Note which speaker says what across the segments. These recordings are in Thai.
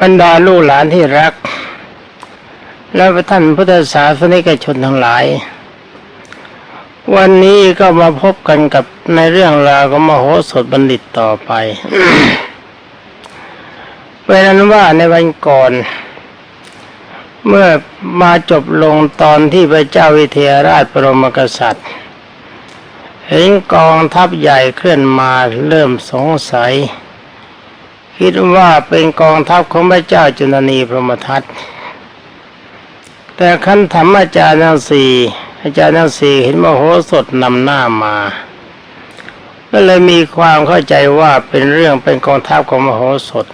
Speaker 1: บรรดาลูกหลานที่รัก และท่านพุทธศาสนิกชนทั้งหลาย วันนี้ก็มาพบกันกับในเรื่องราวของมโหสถบัณฑิตต่อไปเป็นนั้นว่าในวันก่อน เมื่อมาจบลงตอนที่พระเจ้าวิเทหราชบรมกษัตริย์ เห็นกองทัพใหญ่เคลื่อนมาเริ่มสงสัย คิดว่าเป็นกองทัพของพระเจ้าจุลนีพรหมทัตแต่ขั้นธรรมอาจารย์ทั้งสี่อาจารย์ทั้งสี่เห็นมโหสถนำหน้ามา ก็เลยมีความเข้าใจว่าเป็นเรื่องเป็นกองทัพของมโหสถ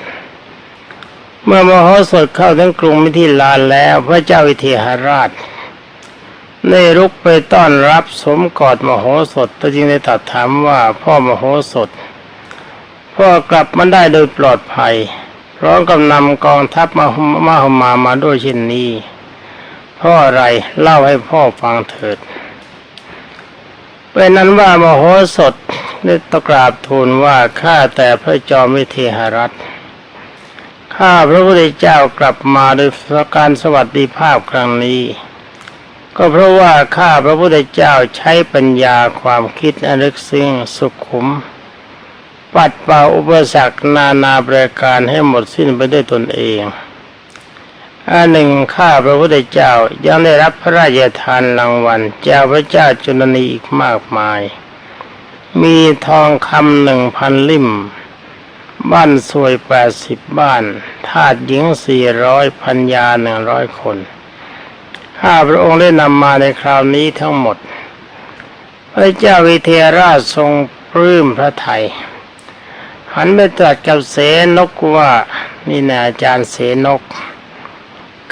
Speaker 1: เมื่อมโหสถเข้าถึงกรุงมิถิลานแล้วพระเจ้าวิเทหราชได้รุกไปต้อนรับสมกอดมโหสถตัวจริงได้ตรัสถามว่าพ่อมโหสถ พ่อกลับมาได้โดยปลอดภัยพร้อมกับนำกองทัพมามาหมามาด้วยเช่นนี้พ่ออะไรเล่าให้พ่อฟังเถิดเป็นนั้นว่ามโหสถได้ตกราบทูลว่าข้าแต่พระจอมวิเทหรัฐข้าพระพุทธเจ้ากลับมาโดยการสวัสดิภาพครั้งนี้ ก็เพราะว่าข้าพระพุทธเจ้าใช้ปัญญาความคิดอันลึกซึ้งสุขุม ปัดเป่าอุปสรรคนานาประการให้หมดสิ้นไปด้วยตนเองอันหนึ่งข้าพระพุทธเจ้ายังได้รับพระราชทานรางวัลจากพระเจ้าจุลนีอีกมากมาย มีทองคำหนึ่งพันลิ่ม บ้านสวยแปดสิบบ้าน ทาสหญิงสี่ร้อยพันยาหนึ่งร้อยคนข้าพระองค์ได้นำมาในคราวนี้ทั้งหมด พระเจ้าวิเทหราชทรงปลื้มพระไทย หันไปตรัสกับเสนกว่านี่นะอาจารย์เสนก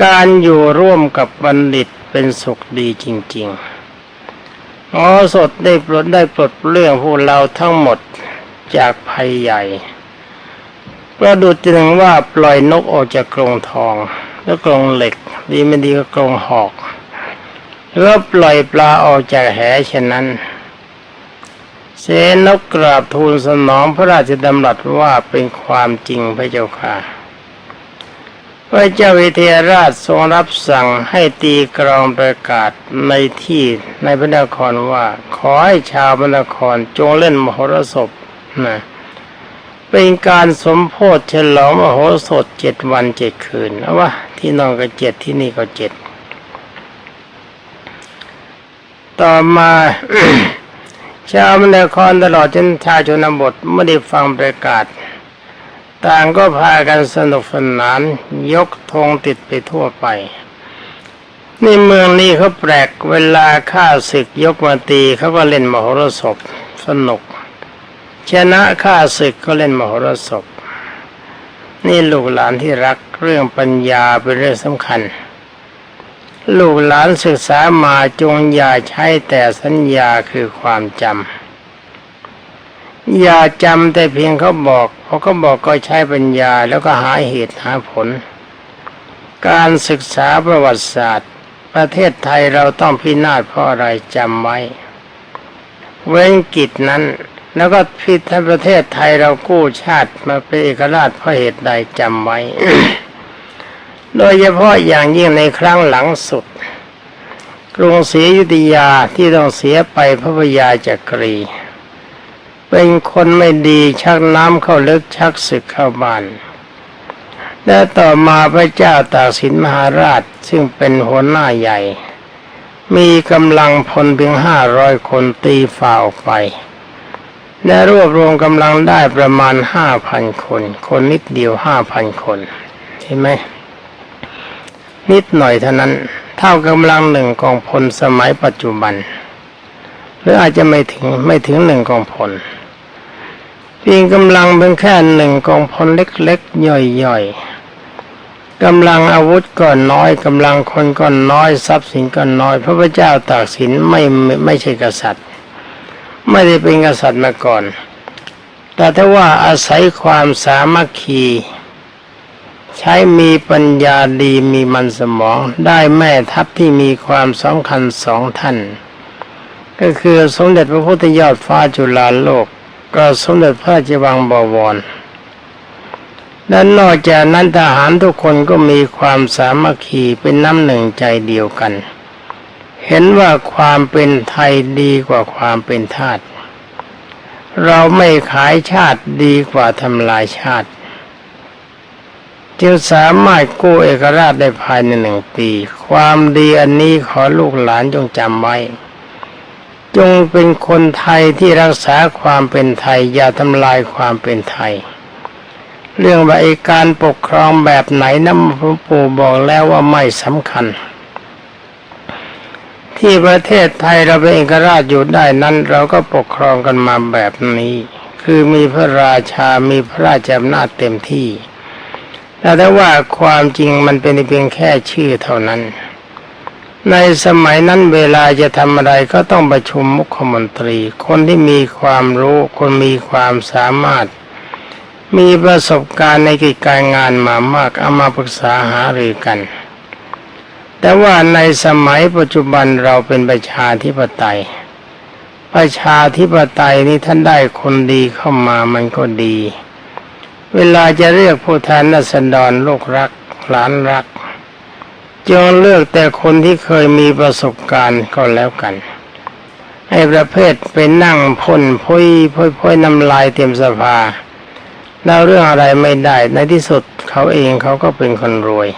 Speaker 1: การอยู่ร่วมกับบัณฑิตเป็นสุขดีจริงๆอ๋อสดได้ปลดได้ปลดเรื่องพวกเราทั้งหมดจากภัยใหญ่ประดุจจึงว่าปล่อยนกออกจากกรงทอง แล้วกรงเหล็ก ดีไม่ดีก็กรงหอกหรือว่าปล่อยปลาออกจากแหเช่นนั้น เสนกกราบทูลสนองพระราชดำรัสว่าเป็นความจริงพระเจ้าค่ะพระเจ้าวิเทหราชทรงรับสั่งให้ตีกรองประกาศในที่ในพระนครว่า ขอให้ชาวพระนครจงเล่นมโหรสพนะเป็นการสมโพธิฉลองมโหสถเจ็ดวันเจ็ดคืนนะว่าที่นอนก็เจ็ดที่นี่ก็เจ็ดต่อมา ชาวมนครตลอดจนชาวชนบทไม่ได้ฟังประกาศ ต่างก็พากันสนุกสนาน ยกธงติดไปทั่วไปนี่เมืองนี้เขาแปลกเวลาข้าศึกยกมาตีเขาก็เล่นมโหรสพสนุก ชนะข้าศึกก็เล่นมโหรสพนี่ลูกหลานที่รักเรื่องปัญญาเป็นเรื่องสำคัญ ลูกหลานศึกษามาจงอย่าใช้แต่สัญญาคือความจำอย่าจำแต่เพียงเขาบอกพอเขาบอกก็ใช้ปัญญาแล้วก็หาเหตุหาผล การศึกษาประวัติศาสตร์ ประเทศไทยเราต้องพินาศเพราะอะไรจำไว้ เว้นกิจนั้น แล้วก็พิทประเทศไทยเรากู้ชาติมาเป็นเอกราชเพราะเหตุใดจำไว้ โดยเฉพาะอย่างยิ่งในครั้งหลังสุด กรุงศรีอยุธยาที่ต้องเสียไปพระพยาจักรี เป็นคนไม่ดีชักน้ำเข้าลึกชักศึกเข้าบ้านและต่อมาพระเจ้าตากสินมหาราชซึ่งเป็นหัวหน้าใหญ่ มีกำลังพลเพียงห้าร้อยคนตีฝ่าออกไป และรวบรวมกำลังได้ประมาณห้าพันคน คนนิดเดียวห้าพันคนเห็นไหม นิดหน่อยเท่านั้น เท่ากำลังหนึ่งกองพลสมัยปัจจุบัน หรืออาจจะไม่ถึงไม่ถึงหนึ่งกองพลเพียงกำลังเป็นแค่หนึ่งกองพลเล็กๆย่อยๆกำลังอาวุธก็น้อยกำลังคนก็น้อยทรัพย์สินก็น้อย พระพุทธเจ้าตากสินไมไม่ไม่ใช่กษัตริย์ ไม่ได้เป็นกษัตริย์มาก่อน แต่ถ้าว่าอาศัยความสามัคคี ใช้มีปัญญาดีมีมันสมองได้แม่ทัพที่มีความสำคัญสองท่าน ก็คือสมเด็จพระพุทธยอดฟ้าจุฬาโลก ก็สมเด็จพระราชวังบวรและนอกจากนั้นทหารทุกคนก็มีความสามัคคีเป็นน้ำหนึ่งใจเดียวกัน เห็นว่าความเป็นไทยดีกว่าความเป็นทาสเราไม่ขายชาติดีกว่าทำลายชาติ จึงสามารถกู้เอกราชได้ภายในหนึ่งปี ความดีอันนี้ขอลูกหลานจงจำไว้ จงเป็นคนไทยที่รักษาความเป็นไทย อย่าทำลายความเป็นไทย เรื่องว่าไอการปกครองแบบไหนนะหลวงปู่บอกแล้วว่าไม่สำคัญ ที่ประเทศไทยเราเป็นเอกราชอยู่ได้นั้น เราก็ปกครองกันมาแบบนี้ คือมีพระราชามีพระราชอำนาจเต็มที่ แต่ถ้าว่าความจริงมันเป็นเพียงแค่ชื่อเท่านั้น ในสมัยนั้นเวลาจะทำอะไรก็ต้องประชุมมุขมนตรี คนที่มีความรู้คนมีความสามารถ มีประสบการณ์ในกิจการงานมามากเอามาปรึกษาหารือกัน แต่ว่าในสมัยปัจจุบันเราเป็นประชาธิปไตยประชาธิปไตยนี้ท่านได้คนดีเข้ามามันก็ดี เวลาจะเรียกผู้แทนรัษฎรลูกรักหลานรักจงเลือกแต่คนที่เคยมีประสบการณ์ก็แล้วกันไอ้ประเภทไปนั่งพ่นพุยพุยพุยน้ำลายเต็มสภาแล้วเรื่องอะไรไม่ได้ในที่สุดเขาเองเขาก็เป็นคนรวย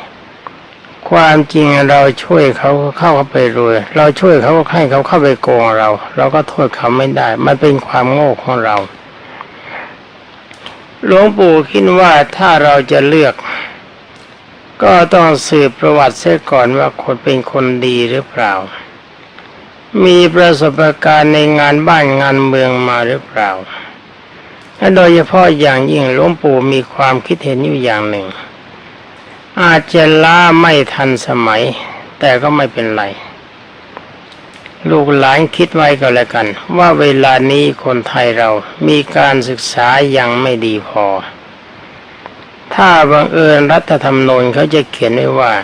Speaker 1: ความจริงเราช่วยเขาเข้าเขาไปรวย เราช่วยเขาให้เขาเข้าไปโกงเรา เราก็โทษเขาไม่ได้ มันเป็นความโง่ของเรา หลวงปู่คิดว่าถ้าเราจะเลือก ก็ต้องสืบประวัติเสียก่อนว่าคนเป็นคนดีหรือเปล่า มีประสบการณ์ในงานบ้านงานเมืองมาหรือเปล่าและโดยเฉพาะอย่างยิ่งหลวงปู่มีความคิดเห็นอยู่อย่างหนึ่ง อาจจะล้าไม่ทันสมัย แต่ก็ไม่เป็นไร ลูกหลานคิดไว้ก็แล้วกัน ว่าเวลานี้คนไทยเรามีการศึกษายังไม่ดีพอ ถ้าบังเอิญรัฐธรรมนูญเขาจะเขียนไว้ว่า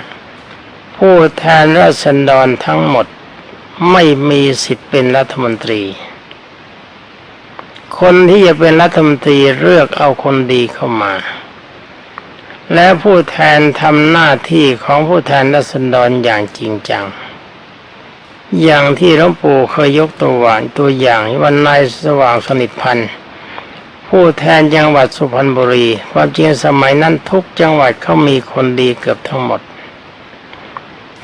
Speaker 1: ผู้แทนราษฎรทั้งหมดไม่มีสิทธิ์เป็นรัฐมนตรี คนที่จะเป็นรัฐมนตรีเลือกเอาคนดีเข้ามา และผู้แทนทำหน้าที่ของผู้แทนรัษฎรอย่างจริงจัง อย่างที่หลวงปู่เคยยกตัวอย่างตัวอย่างวันนายสว่างสนิทพันธ์ผู้แทนจังหวัดสุพรรณบุรี ความจริงสมัยนั้นทุกจังหวัดเขามีคนดีเกือบทั้งหมด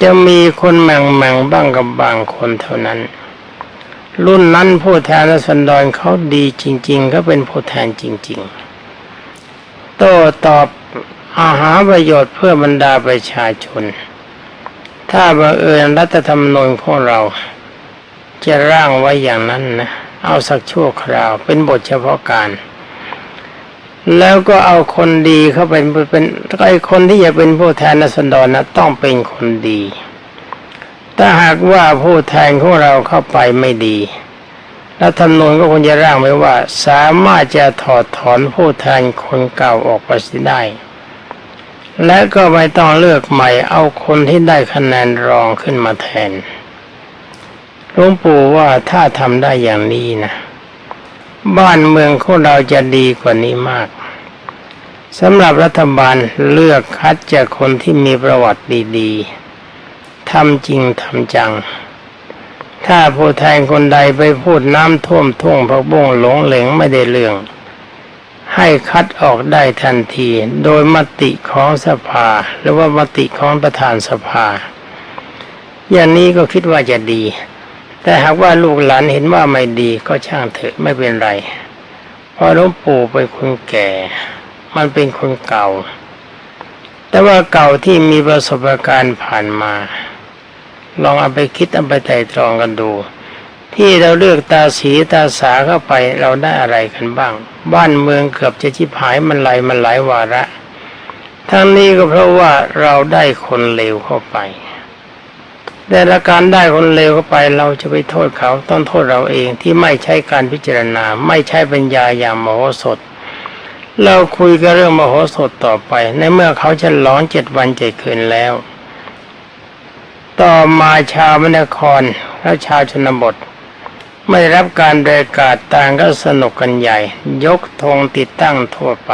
Speaker 1: จะมีคนแม่งแม่งบ้างกับบางคนเท่านั้น รุ่นนั้นผู้แทนรัษฎรเขาดีจริงๆเขาเป็นผู้แทนจริง ๆ โต้ตอบอาหาประโยชน์เพื่อบรรดาประชาชน ถ้าบังเอิญรัฐธรรมนูญของเราจะร่างไว้อย่างนั้นนะเอาสักชั่วคราว เป็นบทเฉพาะการ แล้วก็เอาคนดีเข้าเป็นเป็นไอ้คนที่จะเป็นผู้แทนรัษฎรนะต้องเป็นคนดี ถ้าหากว่าผู้แทนของเราเข้าไปไม่ดีรัฐธรรมนูญก็คงจะร่างไว้ว่า สามารถจะถอดถอนผู้แทนคนเก่าออกไปได้ และก็ไม่ต้องเลือกใหม่เอาคนที่ได้คะแนนรองขึ้นมาแทนหลวงปู่ว่าถ้าทำได้อย่างนี้นะ บ้านเมืองของเราจะดีกว่านี้มากสำหรับรัฐบาลเลือกคัดจากคนที่มีประวัติดีๆทำจริงทำจัง ถ้าผู้แทนคนใดไปพูดน้ำท่วมทุ่งพระบุ้งหลงเหลงไม่ได้เรื่อง ให้คัดออกได้ทันที โดยมติของสภา หรือว่ามติของประธานสภา อย่างนี้ก็คิดว่าจะดี แต่หากว่าลูกหลานเห็นว่าไม่ดีก็ช่างเถอะไม่เป็นไร เพราะหลวงปู่เป็นคนแก่ มันเป็นคนเก่า แต่ว่าเก่าที่มีประสบการณ์ผ่านมา ลองเอาไปคิดเอาไปไต่ตรองกันดู ที่เราเลือกตาสีตาสาเข้าไปเราได้อะไรกันบ้าง บ้านเมืองเกือบจะชิบหายมันไหลมันหลายวาระ ทั้งนี้ก็เพราะว่าเราได้คนเลวเข้าไปแต่ละการได้คนเลวเข้าไปเราจะไปโทษเขาต้องโทษเราเองที่ไม่ใช่การพิจารณา ไม่ใช่ปัญญาอย่างมโหสถ เราคุยกันเรื่องมโหสถต่อไป ในเมื่อเขาจะร้อนเจ็ดวันเจ็ดคืนแล้ว ต่อมาชาวมนครและชาวชนบท ไม่ได้รับการประกาศต่างก็สนุกกันใหญ่ ยกธงติดตั้งทั่วไป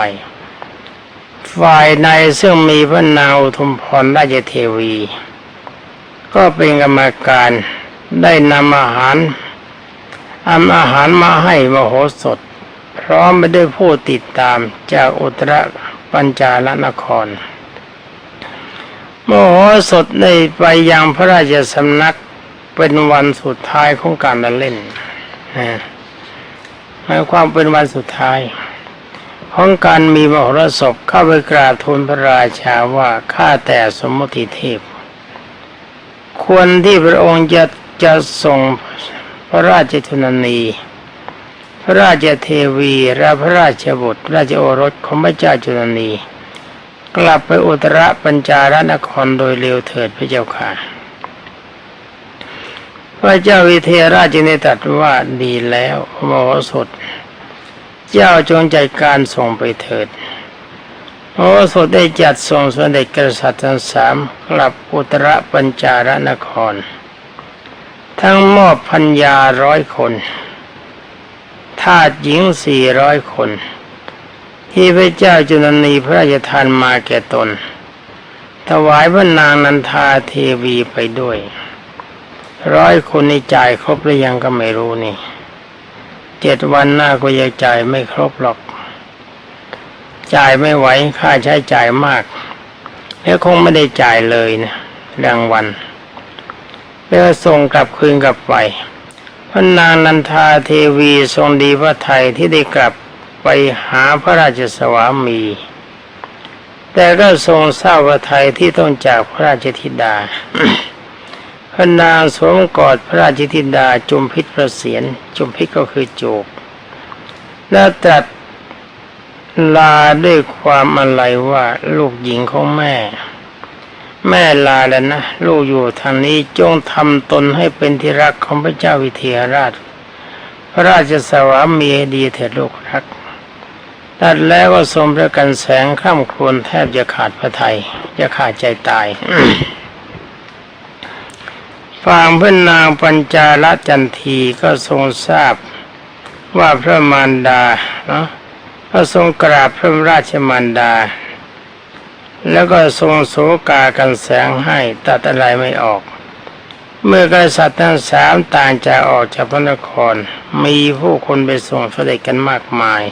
Speaker 1: ฝ่ายในซึ่งมีพระนางอุทุมพรราชเทวี ก็เป็นกรรมการได้นำอาหารอำอาหารมาให้มโหสถ พร้อมไปด้วยผู้ติดตามจากอุตรปัญจาลนคร มโหสถได้ไปยังพระราชสำนักเป็นวันสุดท้ายของการเล่น หมายความเป็นวันสุดท้ายของการมีมโหรสพเข้าไปกราบทูลพระราชาว่าข้าแต่สมมติเทพ ควรที่พระองค์จะจะส่งพระราชชนนี พระราชเทวีและพระราชบุตรราชโอรสของพระเจ้าจุลนี กลับไปอุตรปัญจารนครโดยเร็วเถิดพระเจ้าค่ะ พระเจ้าวิเทหราชจึงได้ตรัสว่าดีแล้วมโหสถ เจ้าจงจัดการส่งไปเถิดมโหสถได้จัดส่งสมเด็จกษัตริย์ทั้งสามกลับอุตรปัญจารนคร ทั้งมอบพัญญาร้อยคนทาสหญิงสี่ร้อยคน ที่พระเจ้าจุลนีพระราชทานมาแก่ตน ถวายพระนางนันทาเทวีไปด้วย ร้อยคนนี่จ่ายครบหรือยังก็ไม่รู้นี่เจ็ดวันหน้าก็ยังจ่ายไม่ครบหรอก จ่ายไม่ไหวค่าใช้จ่ายมาก แล้วคงไม่ได้จ่ายเลยนะรางวัลแล้วส่งกลับคืนกลับไปพระนางนันทาเทวีทรงดีพระไทยที่ได้กลับไปหาพระราชสวามี แต่ก็ทรงเศร้าพระไทยที่ต้องจากพระราชธิดา พระนางสวมกอดพระราชธิดาจุมพิษประเสียนจุมพิษก็คือโจูบและตรัสลาด้วยความอะไรว่าลูกหญิงของแม่ แม่ลาแล้วนะ ลูกอยู่ทางนี้จงทำตนให้เป็นที่รักของพระเจ้าวิเทหราช พระราชสวามีดีเถิดลูกรักตัดแล้วก็ทรงพระกันแสงข้ามครวญแทบจะขาดพระไทยจะขาดใจตาย ฝ่างพระนางปัญจาลจันทีก็ทรงทราบว่าพระมารดาเนาะก็ทรงกราบพระราชมารดา แล้วก็ทรงโศกากันแสงให้ตัดอะไรไม่ออก เมื่อกษัตริย์ทั้งสามต่างจากออกจากพระนคร มีผู้คนไปส่งเสด็จกันมากมาย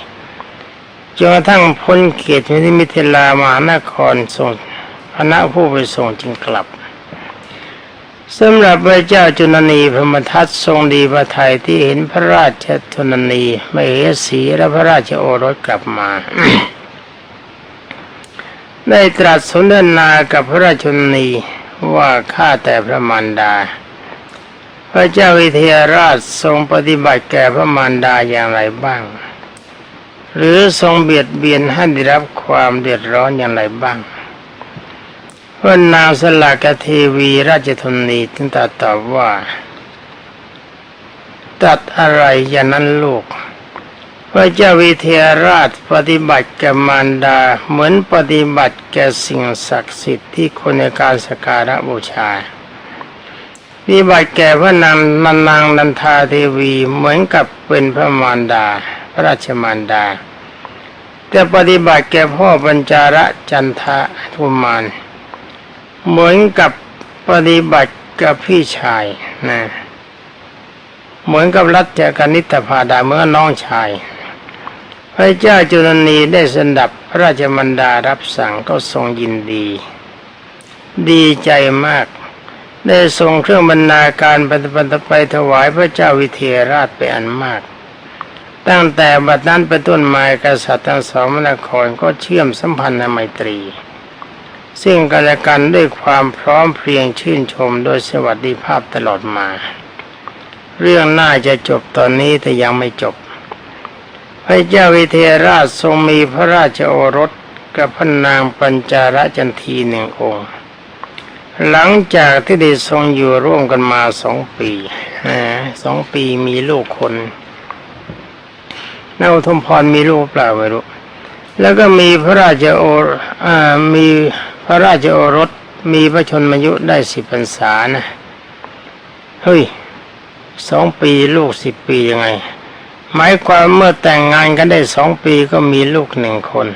Speaker 1: จนกระทั่งพ้นเขตมิมิถิลามหานครส่งคณะผู้ไปส่งจึงกลับ สำหรับพระเจ้าจุลนีพระมทัตทรงดีพระทัยที่เห็นพระราชจุลนีไม่เหสีและพระราชโอรสกลับมา ได้ตรัสสนทนากับพระราชชนนีว่าข้าแต่พระมารดา พระเจ้าวิเทหราชทรงปฏิบัติแก่พระมารดาอย่างไรบ้าง หรือทรงเบียดเบียนให้ได้รับความเดือดร้อนอย่างไรบ้าง พระนางสลากเทวีราชธนีจึงตรัสตอบว่า ตัดอะไรอย่างนั้นลูกพระเจ้าวิเทหราชปฏิบัติแกมารดาเหมือนปฏิบัติแกสิ่งศักดิ์สิทธิ์ที่คนในการสการะบูชาปฏิบัติแก่พระนางนันนางนันทาเทวีเหมือนกับเป็นพระมารดา พระราชมารดา แต่ปฏิบัติแก่พ่อปัญจาระจันทะทุมาน เหมือนกับปฏิบัติกับพี่ชายนะเหมือนกับรัชกานิตพาดาเมื่อน้องชาย พระเจ้าจุลนีได้สดับพระราชมันดารับสั่งก็ทรงยินดี ดีใจมาก ได้ทรงเครื่องบรรณาการปฏิบัติไปถวายพระเจ้าวิเทหราชไปอันมาก ตั้งแต่บัดนั้นเป็นต้นมากษัตริย์ทั้งสองมนครก็เชื่อมสัมพันธ์ในไมตรี ซึ่งกันและกันด้วยความพร้อมเพรียงชื่นชมโดยสวัสดิภาพตลอดมา เรื่องน่าจะจบตอนนี้แต่ยังไม่จบ พระเจ้าวิเทหราชทรงมีพระราชโอรสกับพระนางปัญจาระจันทีหนึ่งองค์ หลังจากที่ได้ทรงอยู่ร่วมกันมาสองปีนะสองปีมีลูกคนนาอุทมพรมีลูกเปล่าไม่รู้แล้วก็มีพระราชโอรมี ระราชโอรสมีพระชนมายุได้สิบพรรษานะ เฮ้ยสองปีลูกสิบปียังไง หมายความเมื่อแต่งงานกันได้สองปีก็มีลูกหนึ่งคน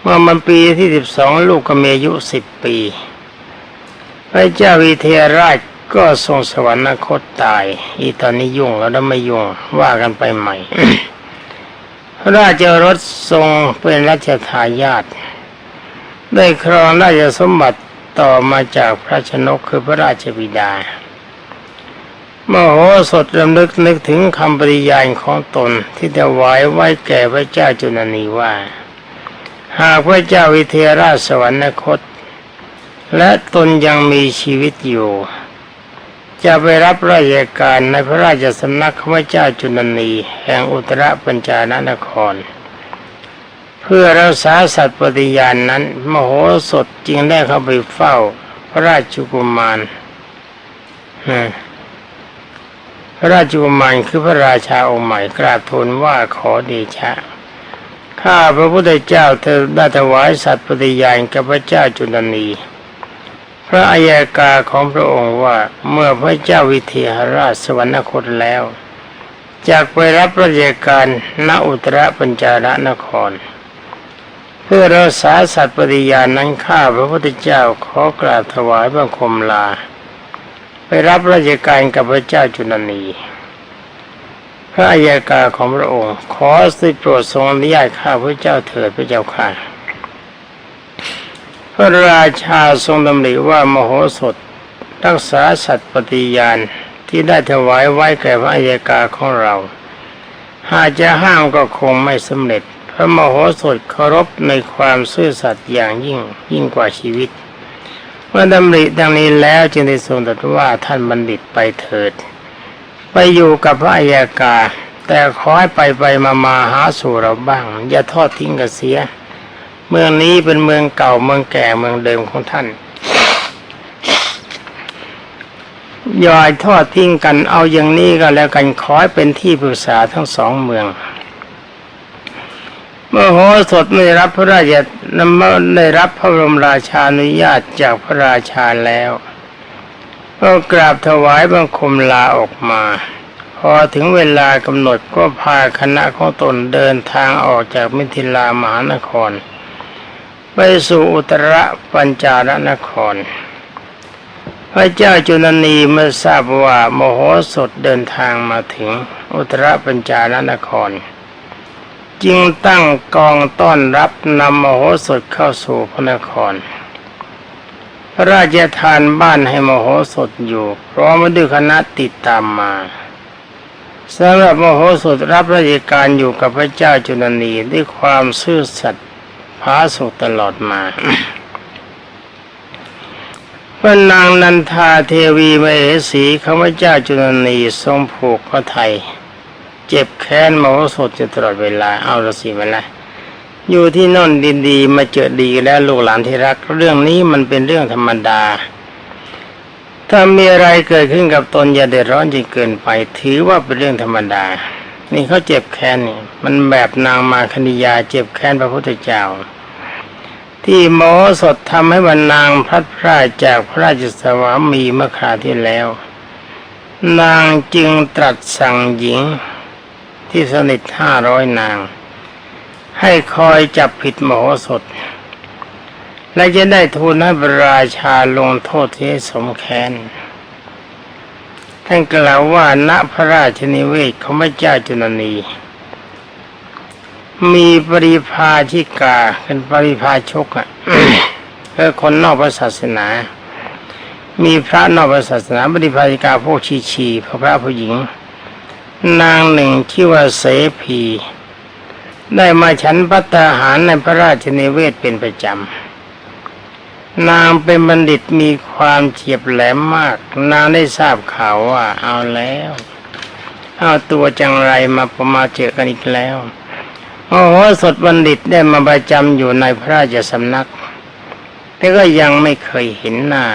Speaker 1: เมื่อมันปีที่สิบสองลูกก็มีอายุสิบปี พระเจ้าวิเทหราชก็ทรงสวรรคตตาย อีตอนนี้ยุ่งแล้วนะไม่ยุ่งว่ากันไปใหม่พระราชรถทรงเป็นรัชทายาท ได้ครองราชสมบัติต่อมาจากพระชนกคือพระราชบิดามโหสถรำลึกนึกถึงคำปริยายของตนที่ถวายไว้แก่พระเจ้าจุนนีว่า หากพระเจ้าวิเทหราชสวรรคต และตนยังมีชีวิตอยู่ จะไปรับราชการในพระราชสำนักของพระเจ้าจุนนีแห่งอุตรปัญจานคร เพื่อรักษาสัตว์ปฏิญาณนนั้น มโหสถจึงได้เข้าไปเฝ้า พระราชกุมารพระราชกุมารคือพระราชาองค์ใหม่กราบทูลว่าขอเดชะ ข้าพระพุทธเจ้าเธอได้ถวายสัตว์ปฏิญาณกับพระเจ้าจุลนี พระอัยกาของพระองค์ว่าเมื่อพระเจ้าวิเทหราชสวรรคตแล้วจากไปรับราชการณอุตรปัญจารนคร เพื่อรักษาสัตว์ปฏิญาณนั้นข้าพระพุทธเจ้าขอกราบถวายบังคมลา ไปรับราชการกับพระเจ้าจุลนีพระอัยกาของพระองค์ ขอสิโปรดทรงอนุญาตข้าพระเจ้าเถิดพระเจ้าค่ะ พระราชาทรงดำริว่ามโหสถ รักษาสัตว์ปฏิญาณที่ได้ถวายไว้แก่พระอัยกาของเรา หากจะห้ามก็คงไม่สำเร็จ พระมโหสถเคารพในความซื่อสัตย์อย่างยิ่งยิ่งกว่าชีวิต เมื่อดำริดังนี้แล้วจึงได้ทรงตรัสว่าท่านบัณฑิตไปเถิด ไปอยู่กับพระอัยกา แต่ขอให้ไปไปมามาหาสู่เราบ้าง อย่าทอดทิ้งกันเสีย เมืองนี้เป็นเมืองเก่าเมืองแก่เมืองเดิมของท่านอย่าทอดทิ้งกันเอาอย่างนี้ก็แล้วกันขอให้เป็นที่ปรึกษาทั้งสองเมือง มโหสถไม่ได้รับพระราชนำได้รับพระบรมราชานุญาตจากพระราชาแล้ว ก็กราบถวายบังคมลาออกมา พอถึงเวลากำหนดก็พาคณะของตนเดินทางออกจากมิถิลามหานคร ไปสู่อุตรปัญจารนคร พระเจ้าจุนนีเมื่อทราบว่าโมโหสถเดินทางมาถึงอุตรปัญจารนคร จึงตั้งกองต้อนรับนำมโหสถเข้าสู่พระนคร พระราชทานบ้านให้มโหสถอยู่พร้อมด้วยคณะติดตามมาสำหรับมโหสถรับราชการอยู่กับพระเจ้าจุลนีด้วยความซื่อสัตย์ผาสุกตลอดมาพระนางนันทาเทวีมเหสีข้าพเจ้าจุลนีทรงผูกพระไทย เจ็บแค้นมโหสถจะตลอดเวลาเอาละสิมันละอยู่ที่นนดินดีมาเจอดีแล้วลูกหลานที่รัก เรื่องนี้มันเป็นเรื่องธรรมดา ถ้ามีอะไรเกิดขึ้นกับตนอย่าเดือดร้อนจนเกินไป ถือว่าเป็นเรื่องธรรมดา นี่เขาเจ็บแค้นนี่มันแบบนางมาคณิยาเจ็บแค้นพระพุทธเจ้า ที่หมอสดทำให้บรรนางพลัดพรากจากพระราชสวามีเมื่อคราที่แล้ว นางจึงตรัสสั่งหญิง ที่สนิทห้าร้อยนาง ให้คอยจับผิดมโหสถ และจะได้ทูลให้พระราชาลงโทษที่สมแค้นท่านกล่าวว่าณพระราชนิเวศของพระเจ้าจุลนี มีปริพาชิกาเป็นปริพาชกอะคือคนนอกศาสนา มีพระนอกศาสนาปริพาชิกาพวกชีชีพระพระผู้หญิง นางหนึ่งชื่อว่าเสพี ได้มาฉันพัตตาหารในพระราชนิเวศเป็นประจำ นางเป็นบัณฑิตมีความเฉียบแหลมมาก นางได้ทราบข่าวว่าเอาแล้ว เอาตัวจังไรมาประมาเจอกันอีกแล้วโอ้โหสดบัณฑิตได้มาประจำอยู่ในพระราชสำนัก แต่ก็ยังไม่เคยเห็นหน้า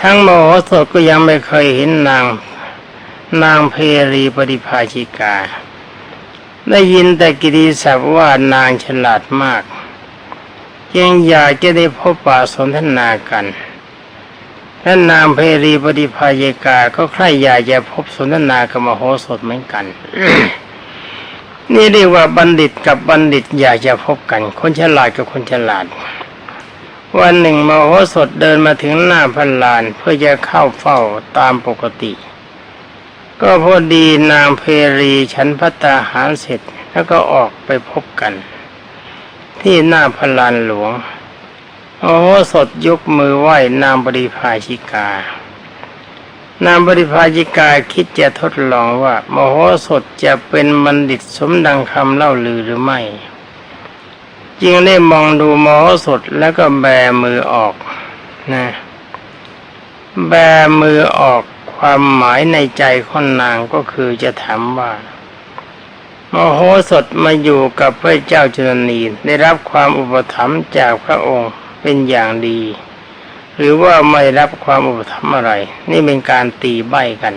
Speaker 1: ทั้งโมโหสดก็ยังไม่เคยเห็นนาง นางเพรีปริภาชิกา ได้ยินแต่กิติศัพท์ว่านางฉลาดมากยังอยากจะได้พบปะสนทนากันและนนางเพรีปฏิภาเยกา ก็ใคร่อยากจะพบสนทนากับมโหสถเหมือนกัน นี่เรียกว่าบัณฑิตกับบัณฑิตอยากจะพบกัน คนฉลาดกับคนฉลาด วันหนึ่งมโหสถเดินมาถึงหน้าพันลานเพื่อจะเข้าเฝ้าตามปกติ ก็พอดีนางเพรีฉันพัตตาหารเสร็จแล้วก็ออกไปพบกัน ที่หน้าพลานหลวงมโหสถยกมือไหว้นางบริภาชิกา นางบริภาชิกาคิดจะทดลองว่า มโหสถจะเป็นบัณฑิตสมดังคำเล่าลือหรือไม่ จึงได้มองดูมโหสถแล้วก็แบมือออกนะแบมือออก ความหมายในใจของนางก็คือจะถามว่ามโหสถมาอยู่กับพระเจ้าจุลนีได้รับความอุปถัมภ์จากพระองค์เป็นอย่างดี หรือว่าไม่รับความอุปถัมภ์อะไร นี่เป็นการตีใบกัน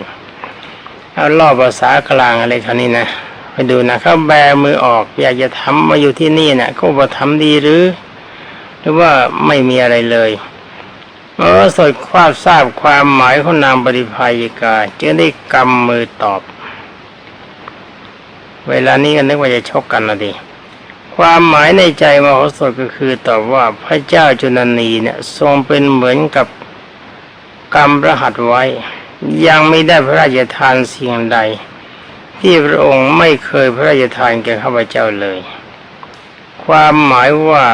Speaker 1: เอาล่อภาษากลางอะไรคราวนี้นะไปดูนะเขาแบมือออก อยากจะทำมาอยู่ที่นี่นะ่ะเขาอุปถัมภ์ดีหรือ หรือว่าไม่มีอะไรเลย มื่อสดความทราบความหมายของนางบริภายิกาจึงได้กำมือตอบ เวลานี้ก็นึกว่าจะชกกันนะดิความหมายในใจมโหสถก็คือตอบว่าพระเจ้าจุนนีเนี่ยทรงเป็นเหมือนกับกรรมประหัตไว้ ยังไม่ได้พระราชทานสิ่งใด ที่พระองค์ไม่เคยพระราชทานแก่ข้าพเจ้าเลย ความหมายว่า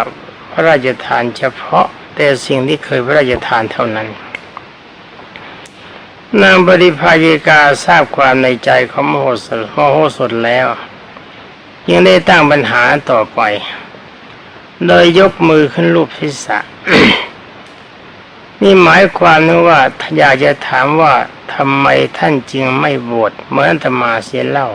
Speaker 1: พระราชทานเฉพาะ แต่สิ่งที่เคยพระราชทานเท่านั้น นางบริภายิกาทราบความในใจของมโหสถมโหสถแล้ว ยังได้ตั้งปัญหาต่อไป โดยยกมือขึ้นรูปศีรษะนี่หมายความนึกว่าอยากจะถามว่าทำไมท่านจึงไม่บวชเหมือนอาตมาเสียเล่า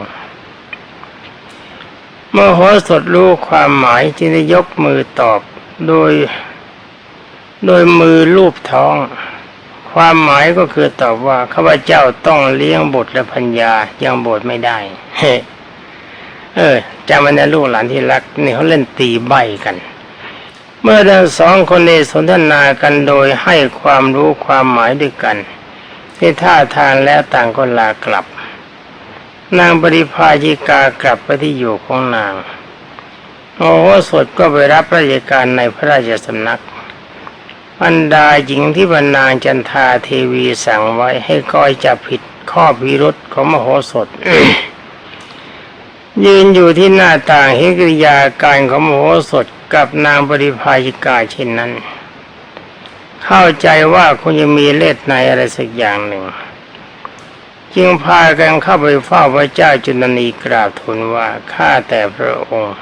Speaker 1: เมื่อโหสถรู้ความหมายจึงได้ยกมือตอบโดย โดยมือลูบท้อง ความหมายก็คือตอบว่าข้าพเจ้าต้องเลี้ยงบุตรและพัญญายังบวชไม่ได้เฮเออจำไว้นะลูกหลานที่รักนี่เขาเล่นตีใบกัน เมื่อทั้งสองคนนี้สนทนากันโดยให้ความรู้ความหมายด้วยกันที่ท่าทางแล้วต่างก็ลากลับ นางปริภายิกากลับไปที่อยู่ของนางโอ้โหสดก็ไปรับราชการในพระราชสำนัก บรรดาหญิงที่บรรนางจันทาเทวีสั่งไว้ให้คอยจับผิดข้อพิรุษของมโหสถยืนอยู่ที่หน้าต่างเห็นกิริยาการของมโหสถกับนางปริภายิกาเช่นนั้น เข้าใจว่าคงจะมีเล็ดในอะไรสักอย่างหนึ่ง จึงพากันเข้าไปเฝ้าพระเจ้าจุลนีกราบทูลว่าข้าแต่พระองค์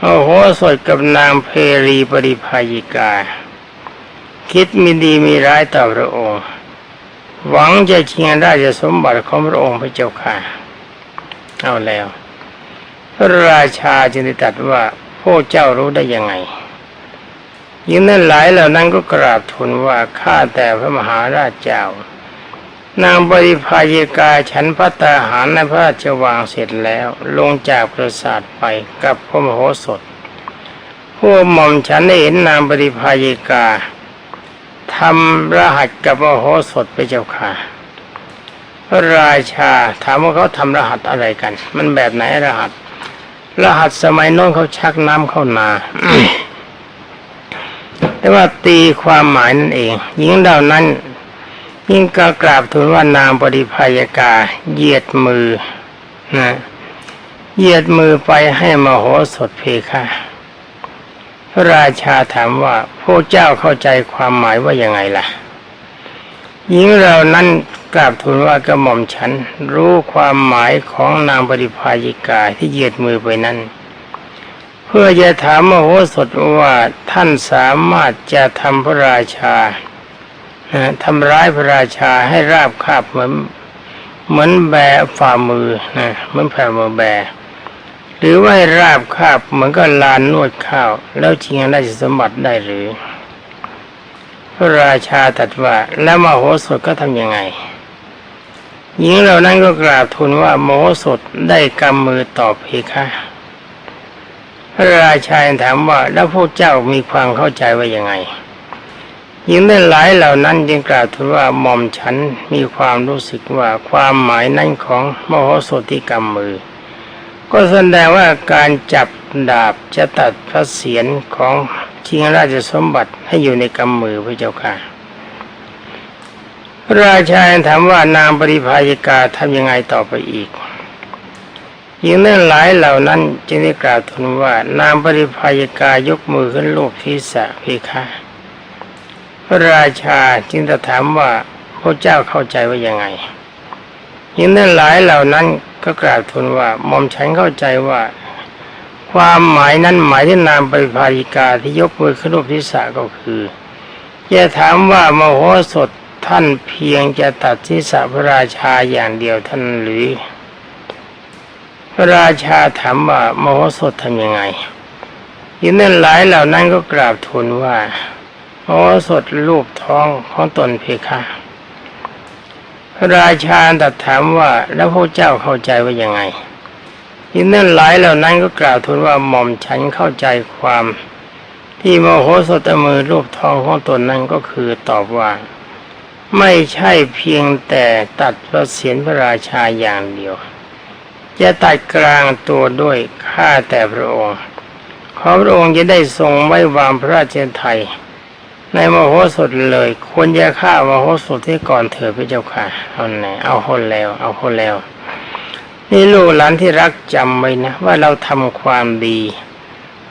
Speaker 1: โอ้โหสดกับนางเพรีปริภายิกา คิดมีดีมีร้ายต่อพระองค์ หวังจะชิงราชสมบัติของพระองค์พระเจ้าค่ะเอาแล้ว พระราชาจึงได้ตรัสว่าพวกเจ้ารู้ได้ยังไงยิ่งนั้นหลายเหล่านั้นก็กราบทูลว่าข้าแต่พระมหาราชเจ้า นางบริพายิกาฉันพัตตาหารในพระราชวังเสร็จแล้ว ลงจากปราสาทไปกับพระมโหสถ พวกหม่อมฉันได้เห็นนางบริพายิกา ทำรหัสกับมโหสถไปเจ้าค่ะ พระราชาถามว่าเขาทำรหัสอะไรกัน มันแบบไหนรหัส รหัสสมัยโน้นเขาชักน้ำเข้านาแต่ว่าตีความหมายนั่นเอง หญิงเหล่านั้น ยิ่งก็กราบทูลว่านางปฏิภายกาเหยียดมือนะเหยียดมือไปให้มโหสถเพคะ พระราชาถามว่าพวกเจ้าเข้าใจความหมายว่ายังไงล่ะหญิงเหล่านั้นกราบทูลว่ากระหม่อมฉัน รู้ความหมายของนางปฏิภายิกาที่เหยียดมือไปนั้น เพื่อจะถามมโหสถว่าท่านสามารถจะทำพระราชาทำร้ายพระราชาให้ราบคาบเหมือนเหมือนแบฝ่ามือนะเหมือนแผ่มือแบ หรือว่าราบคาบเหมือนกับลานนวดข้าว แล้วชิงราชสมบัติได้หรือ พระราชาตรัสว่าแล้วมโหสถก็ทำยังไง หญิงเหล่านั้นก็กราบทูลว่าโมโหสถได้กำมือตอบเพคะพระราชาถามว่าแล้วพวกเจ้ามีความเข้าใจว่ายังไงหญิงได้หลายเหล่านั้นจึงกล่าวทูลว่าหม่อมฉันมีความรู้สึกว่าความหมายนั้นของมโหสถที่กำมือ ก็แสดงว่าการจับดาบจะตัดพระเศียรของชิงราชสมบัติให้อยู่ในกำมือพระเจ้าค่ะพระราชาถามว่านางปริภายิกาทำยังไงต่อไปอีกหญิงนั้นหลายเหล่านั้นจึงได้กล่าวทูลว่านางปริภายิกายกมือขึ้นลูบที่สะเพคะพระราชาจึงจะถามว่าพระเจ้าเข้าใจว่ายังไงหญิงนั้นหลายเหล่านั้น ก็กราบทูลว่าหม่อมฉันเข้าใจว่า ความหมายนั้นหมายที่นางปริภายิกาที่ยกมือขึ้นรูปทิศะก็คือจะถามว่ามโหสถท่านเพียงจะตัดทิศพระราชาอย่างเดียวท่านหรือ พระราชาถามว่ามโหสถทำยังไงยินนั้นหลายเหล่านั้นก็กราบทูลว่า มโหสถรูปท้องของตนเพคะ ระราชาตรัสถามว่าแล้วพระเจ้าเข้าใจว่ายังไงยินนั้นหลายเหล่านั้นก็กล่าวทูลว่าหม่อมฉันเข้าใจความ ที่โมโหสถเอามือรูปทองของตนนั้นก็คือตอบว่า ไม่ใช่เพียงแต่ตัดพระเศียรพระราชาอย่างเดียว จะตัดกลางตัวด้วยข้าแต่พระองค์ขอพระองค์จะได้ทรงไว้วางพระราชไทย ในมโหสถเลยควรจะฆ่ามโหสถที่ก่อนเถิดพระเจ้าค่ะเอาไหนเอาคนแล้ว เอาคนแล้ว นี่ลูกหลานที่รักจำไว้นะว่าเราทำความดี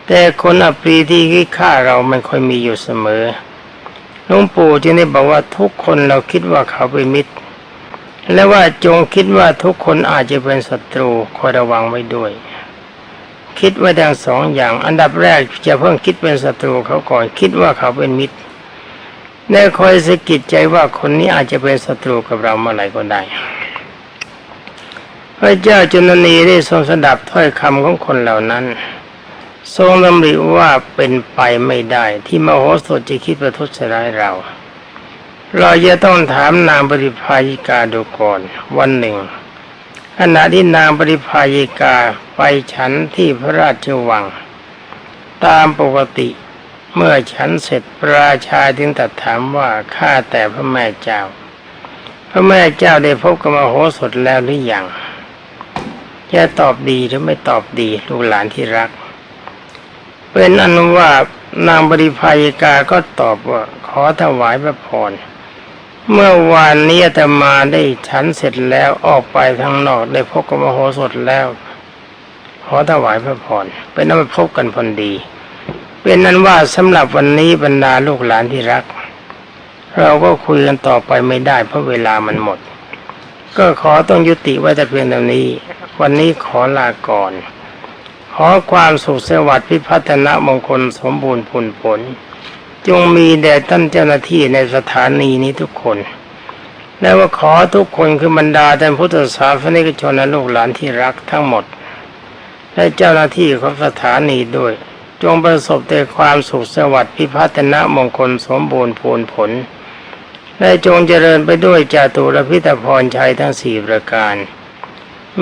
Speaker 1: แต่คนอัปรีที่คิดฆ่าเรามันค่อยมีอยู่เสมอหลวงปู่จึงได้บอกว่าทุกคนเราคิดว่าเขาเป็นมิตร และว่าจงคิดว่าทุกคนอาจจะเป็นศัตรูคอยระวังไว้ด้วยคิดไว้ดังสองอย่าง อันดับแรกจะเพิ่งคิดเป็นศัตรูเขาก่อน คิดว่าเขาเป็นมิตร แน่คอยสะกิดใจว่าคนนี้อาจจะเป็นศัตรูกับเราเมื่อไหร่ก็ได้ พระเจ้าจุลนีได้ทรงสดับถ้อยคำของคนเหล่านั้น ทรงดำริว่าเป็นไปไม่ได้ที่มโหสถจะคิดประทุษร้ายเรา เราจะต้องถามนางปริภายิกาดูก่อนวันหนึ่งขณะที่นางปริภายิกาไปฉันที่พระราชวัง ตามปกติ เมื่อฉันเสร็จพระราชาจึงตรัสถามว่าข้าแต่พระแม่เจ้า พระแม่เจ้าได้พบกับมโหสถแล้วหรือยังจะตอบดีหรือไม่ตอบดีลูกหลานที่รัก เป็นอนุว่านางบริภายกาก็ตอบว่าขอถวายพระพรเมื่อวานนี้อาตมาได้ฉันเสร็จแล้วออกไปทางนอกได้พบกับมโหสถแล้ว ขอถวายพระพรเป็นนั้นพบกันพอดี เป็นนั้นว่าสำหรับวันนี้บรรดาลูกหลานที่รัก เราก็คุยกันต่อไปไม่ได้เพราะเวลามันหมด ก็ขอต้องยุติไว้แต่เพียงเท่านี้ วันนี้ขอลาก่อน ขอความสุขสวัสดิ์พิพัฒนมงคลสมบูรณ์ผลผล จงมีแด่ท่านเจ้าหน้าที่ในสถานีนี้ทุกคน และว่าขอทุกคนคือบรรดาท่านพุทธศาสนิกชนและลูกหลานที่รักทั้งหมด และเจ้าหน้าที่ของสถานีด้วย จงประสบแต่ความสุขสวัสดิ์พิพัฒนมงคลสมบูรณ์พูนผล และจงเจริญไปด้วยจาตุรพิธพรชัยทั้งสี่ประการ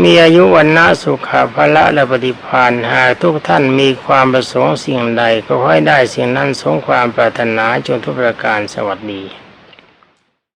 Speaker 1: มีอายุวันนะสุขาภละและปฏิพานหากทุกท่านมีความประสงค์สิ่งใดก็ให้ได้สิ่งนั้นสงความปรารถนาจงทุกประการสวัสดี